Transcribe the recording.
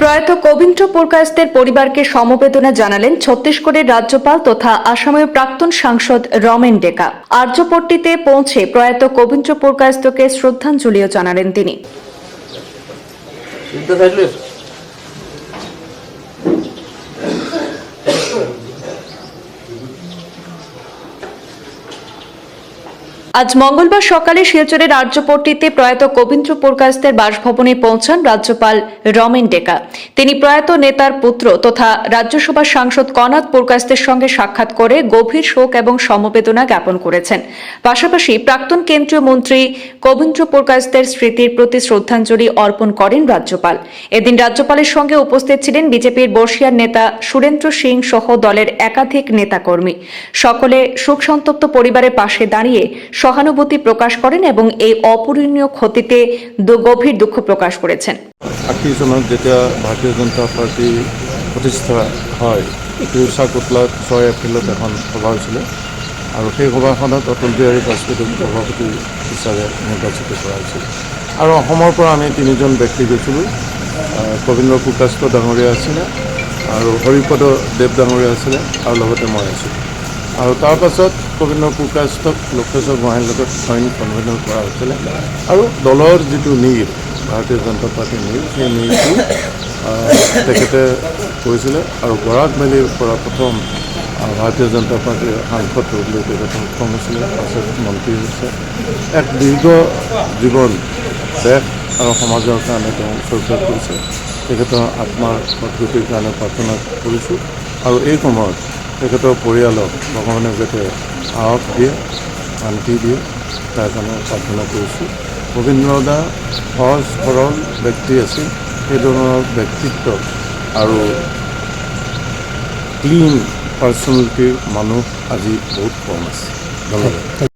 প্রয়াত কবীন্দ্র পুরকায়স্তের পরিবারকে সমবেদনা জানালেন ছত্তিশগড়ের রাজ্যপাল তথা আসামের প্রাক্তন সাংসদ রমেন ডেকা। আর্যপট্টিতে পৌঁছে প্রয়াত কবীন্দ্র পুরকায়স্তকে শ্রদ্ধাঞ্জলিও জানালেন তিনি। আজ মঙ্গলবার সকালে শিলচরের আর্যপট্টিতে প্রয়াত কবীন্দ্র পুরকায়স্তের বাসভবনে পৌঁছান রাজ্যপাল রমেন ডেকা। তিনি প্রয়াত নেতার পুত্র তথা রাজ্যসভার সাংসদ কনাথ পুরকায়স্তের সঙ্গে সাক্ষাৎ করে গভীর শোক এবং সমবেদনা জ্ঞাপন করেছেন। পাশাপাশি প্রাক্তন কেন্দ্রীয় মন্ত্রী কবীন্দ্র পুরকায়স্তের স্মৃতির প্রতি শ্রদ্ধাঞ্জলি অর্পণ করেন রাজ্যপাল। এদিন রাজ্যপালের সঙ্গে উপস্থিত ছিলেন বিজেপির বর্ষিয়ার নেতা সুরেন্দ্র সিং সহ দলের একাধিক নেতাকর্মী। সকলে শোকসন্তপ্ত পরিবারের পাশে দাঁড়িয়ে সহানুভূতি প্রকাশ করেন এবং এই অপূরণীয় ক্ষতিতে গভীর দুঃখ প্রকাশ করেছেন। আশী চনত যেতিয়া ভাৰতীয় জনতা পাৰ্টী প্ৰতিষ্ঠা হয়, তিৰুচা কোটলাত ছয় এপ্ৰিলত এখন সভা হৈছিলে আৰু সেই সভাখনত অটল বিহাৰী বাজপেয়ীক সভাপতি হিচাপে নিৰ্বাচিত কৰা হৈছিল। আৰু অসমৰ পৰা আমি তিনিজন ব্যক্তি গৈছিলোঁ। কবীন্দ্ৰ পুকাস্ত ডাঙৰীয়া আছিলে আৰু হৰিপদ দেৱ ডাঙৰীয়া আছিলে আৰু লগতে মই আছিলোঁ। আৰু তাৰ পাছত কবীন্দ্ৰ লোকেশ্বৰ গোহাঁইৰ লগত জইণ্ট কনভেনৰ কৰা হৈছিলে। আৰু দলৰ যিটো নীৰ, ভাৰতীয় জনতা পাৰ্টীৰ নীৰ, সেই নীৰটো তেখেতে কৰিছিলে আৰু বৰাক ভেলীৰ পৰা প্ৰথম ভাৰতীয় জনতা পাৰ্টীৰ সাংসদ হ'বলৈ তেখেতে সক্ষম হৈছিলে পাছত মন্ত্ৰী হৈছে। এক দীৰ্ঘ জীৱন দেশ আৰু সমাজৰ কাৰণে তেওঁ উৎসৰ্গ কৰিছে। তেখেতৰ আত্মাৰ সদগতিৰ কাৰণে প্ৰাৰ্থনা কৰিছোঁ। আৰু এই সময়ত তেখেতৰ পৰিয়ালক ভগৱানে যাতে সাহস দিয়ে, শান্তি দিয়ে, তাৰ কাৰণে প্ৰাৰ্থনা কৰিছোঁ। গোবিন্দ দা সহজ সৰল ব্যক্তি আছিল। সেই ধৰণৰ ব্যক্তিত্ব আৰু ক্লিন পাৰ্চনেলিটিৰ মানুহ আজি বহুত কম আছে। ধন্যবাদ।